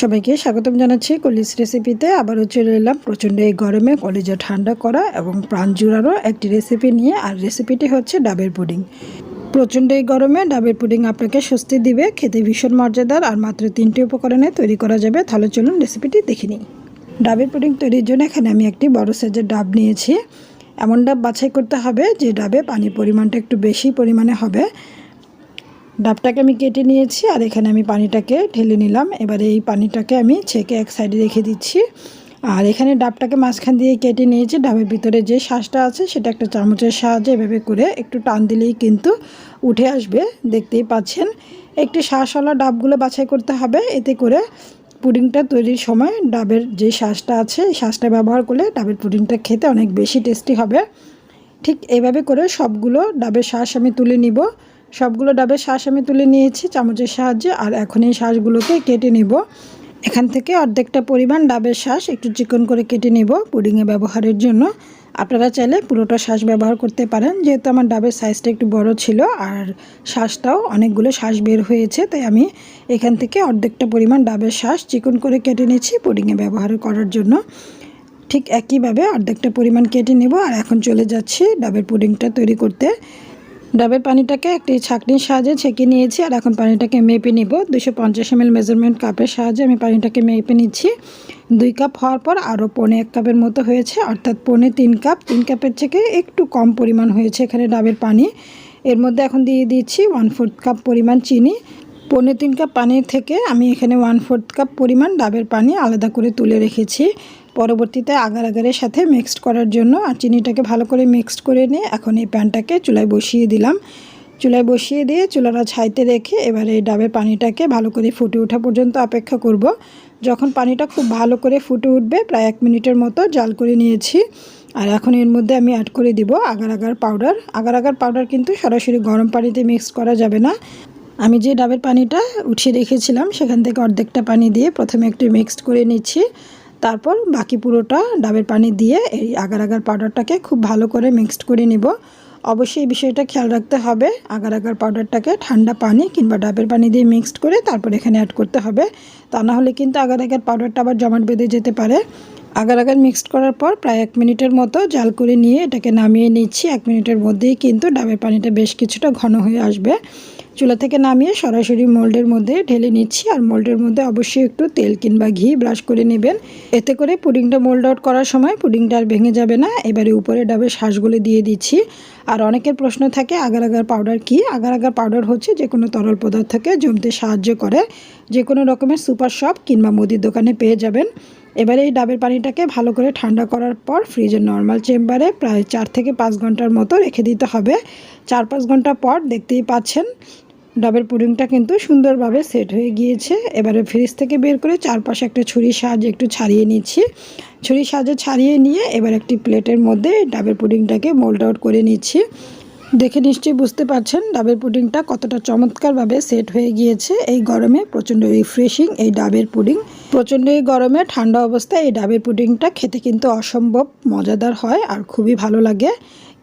সবাইকে স্বাগতম জানাচ্ছি কলিজ রেসিপিতে আবারও চলে এলাম প্রচণ্ড এই গরমে কলিজা ঠান্ডা করা এবং প্রাণ জুড়ারও একটি রেসিপি নিয়ে। আর রেসিপিটি হচ্ছে ডাবের পুডিং। প্রচণ্ড এই গরমে ডাবের পুডিং আপনাকে স্বস্তি দিবে, খেতে ভীষণ মর্যাদার আর মাত্র তিনটি উপকরণে তৈরি করা যাবে। তাহলে চলুন রেসিপিটি দেখে নিই। ডাবের পুডিং তৈরির জন্য এখানে আমি একটি বড় সাইজের ডাব নিয়েছি। এমন ডাব বাছাই করতে হবে যে ডাবে পানির পরিমাণটা একটু বেশি পরিমাণে হবে। ডাবটাকে আমি কেটে নিয়েছি আর এখানে আমি পানিটাকে ঢেলে নিলাম। এবারে এই পানিটাকে আমি ছেঁকে এক সাইডে রেখে দিচ্ছি। আর এখানে ডাবটাকে মাঝখান দিয়ে কেটে নিয়েছি। ডাবের ভিতরে যে শ্বাসটা আছে সেটা একটা চামচের সাহায্যে এভাবে করে একটু টান দিলেই কিন্তু উঠে আসবে। দেখতেই পাচ্ছেন, একটি শ্বাসওয়ালা ডাবগুলো বাছাই করতে হবে। এতে করে পুডিংটা তৈরির সময় ডাবের যে শ্বাসটা আছে শ্বাসটা ব্যবহার করলে ডাবের পুডিংটা খেতে অনেক বেশি টেস্টি হবে। ঠিক এইভাবে করে সবগুলো ডাবের শ্বাস আমি তুলে নিব। সবগুলো ডাবের শ্বাস আমি তুলে নিয়েছি চামচের সাহায্যে, আর এখন এই শ্বাসগুলোকে কেটে নিব। এখান থেকে অর্ধেকটা পরিমাণ ডাবের শ্বাস একটু চিকন করে কেটে নিব পুডিংয়ে ব্যবহারের জন্য। আপনারা চাইলে পুরোটা শ্বাস ব্যবহার করতে পারেন, যেহেতু আমার ডাবের সাইজটা একটু বড় ছিল আর শ্বাসটাও অনেকগুলো শ্বাস বের হয়েছে, তাই আমি এখান থেকে অর্ধেকটা পরিমাণ ডাবের শ্বাস চিকন করে কেটে নিচ্ছি পুডিংয়ে ব্যবহার করার জন্য। ঠিক একইভাবে অর্ধেকটা পরিমাণ কেটে নেব, আর এখন চলে যাচ্ছি ডাবের পুডিংটা তৈরি করতে। ডাবের পানিটাকে একটি ছাঁকনির সাহায্যে ছেঁকে নিয়েছি আর এখন পানিটাকে মেপে নিব। দুশো পঞ্চাশ এম মেজারমেন্ট কাপের সাহায্যে আমি পানিটাকে মেপে নিচ্ছি। দুই কাপ হওয়ার পর আরও পৌনে এক কাপের মতো হয়েছে, অর্থাৎ পৌনে তিন কাপ। তিন কাপের থেকে একটু কম পরিমাণ হয়েছে এখানে ডাবের পানি। এর মধ্যে এখন দিয়ে দিচ্ছি ওয়ান ফোর্থ কাপ পরিমাণ চিনি। পৌনে তিন কাপ পানির থেকে আমি এখানে ওয়ান ফোর্থ কাপ পরিমাণ ডাবের পানি আলাদা করে তুলে রেখেছি। পরবর্তীতে আগার আগারের সাথে মিক্সড করার জন্য, আর চিনিটাকে ভালো করে মিক্সড করে নিয়ে এখন এই প্যানটাকে চুলায় বসিয়ে দিলাম। চুলায় বসিয়ে দিয়ে চুলাটা ছাইতে রেখে এবারে এই ডাবের পানিটাকে ভালো করে ফুটে ওঠা পর্যন্ত অপেক্ষা করব। যখন পানিটা খুব ভালো করে ফুটে উঠবে, প্রায় এক মিনিটের মতো জাল করে নিয়েছি। আর এখন এর মধ্যে আমি অ্যাড করে দিব agar agar powder agar agar powder কিন্তু সরাসরি গরম পানিতে মিক্স করা যাবে না। আমি যে ডাবের পানিটা উঠিয়ে রেখেছিলাম, সেখান থেকে অর্ধেকটা পানি দিয়ে প্রথমে একটু মিক্সড করে নিচ্ছি। তারপর বাকি পুরোটা ডাবের পানি দিয়ে এই আগার আগার পাউডারটাকে খুব ভালো করে মিক্সড করে নিব। অবশ্যই এই বিষয়টা খেয়াল রাখতে হবে। আগার আগার পাউডারটাকে ঠান্ডা পানি কিংবা ডাবের পানি দিয়ে মিক্সড করে তারপর এখানে অ্যাড করতে হবে। তা না হলে কিন্তু আগার আগার পাউডারটা আবার জমাট বেঁধে যেতে পারে। আগার আগার মিক্সড করার পর প্রায় এক মিনিটের মতো জাল করে নিয়ে এটাকে নামিয়ে নিচ্ছি। এক মিনিটের মধ্যেই কিন্তু ডাবের পানিটা বেশ কিছুটা ঘন হয়ে আসবে। চুলা থেকে নামিয়ে সরাসরি মোল্ডের মধ্যে ঢেলে নিচ্ছি। আর মোল্ডের মধ্যে অবশ্যই একটু তেল কিংবা ঘি ব্রাশ করে নেবেন। এতে করে পুডিংটা মোল্ড আউট করার সময় পুডিংটা আর ভেঙে যাবে না। এবারে উপরে ডাবের শ্বাসগুলো দিয়ে দিচ্ছি। আর অনেকের প্রশ্ন থাকে, আগার আগার পাউডার কি? আগার আগার পাউডার হচ্ছে যে কোনো তরল পদার্থকে জমতে সাহায্য করে। যে কোনো রকমের সুপার শপ কিংবা মুদির দোকানে পেয়ে যাবেন। এবারে এই ডাবের পানিটাকে ভালো করে ঠান্ডা করার পর ফ্রিজের নর্মাল চেম্বারে প্রায় চার থেকে পাঁচ ঘণ্টার মতো রেখে দিতে হবে। চার পাঁচ ঘণ্টা পর দেখতেই পাচ্ছেন ডাবের পুডিংটা কিন্তু সুন্দরভাবে সেট হয়ে গিয়েছে। এবারে ফ্রিজ থেকে বের করে চারপাশে একটা ছুরির সাহায্যে একটু ছাড়িয়ে নিচ্ছি। ছুরির সাহায্যে ছাড়িয়ে নিয়ে এবার একটি প্লেটের মধ্যে ডাবের পুডিংটাকে মোল্ড আউট করে নিচ্ছি। দেখে নিশ্চয়ই বুঝতে পারছেন, ডাবের পুডিংটা কতটা চমৎকারভাবে সেট হয়ে গিয়েছে। এই গরমে প্রচণ্ড রিফ্রেশিং এই ডাবের পুডিং। প্রচণ্ড এই গরমে ঠান্ডা অবস্থায় এই ডাবের পুডিংটা খেতে কিন্তু অসম্ভব মজাদার হয় আর খুবই ভালো লাগে।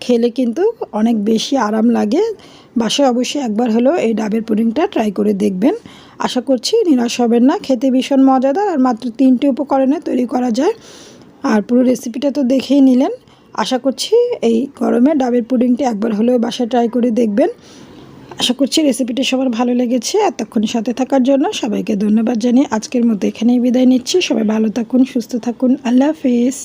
খেলে কিন্তু অনেক বেশি আরাম লাগে। বাসায় অবশ্যই একবার হলেও এই ডাবের পুডিংটা ট্রাই করে দেখবেন। আশা করছি নিরাশ হবেন না, খেতে ভীষণ মজাদার আর মাত্র তিনটি উপকরণে তৈরি করা যায়। আর পুরো রেসিপিটা তো দেখেই নিলেন। আশা করছি এই গরমে ডাবের পুডিংটি একবার হলেও বাসায় ট্রাই করে দেখবেন। আশা করছি রেসিপিটি সবার ভালো লেগেছে। এতক্ষণ সাথে থাকার জন্য সবাইকে ধন্যবাদ জানিয়ে আজকের মতো এখানেই বিদায় নিচ্ছি। সবাই ভালো থাকুন, সুস্থ থাকুন। আল্লাহ হাফিজ।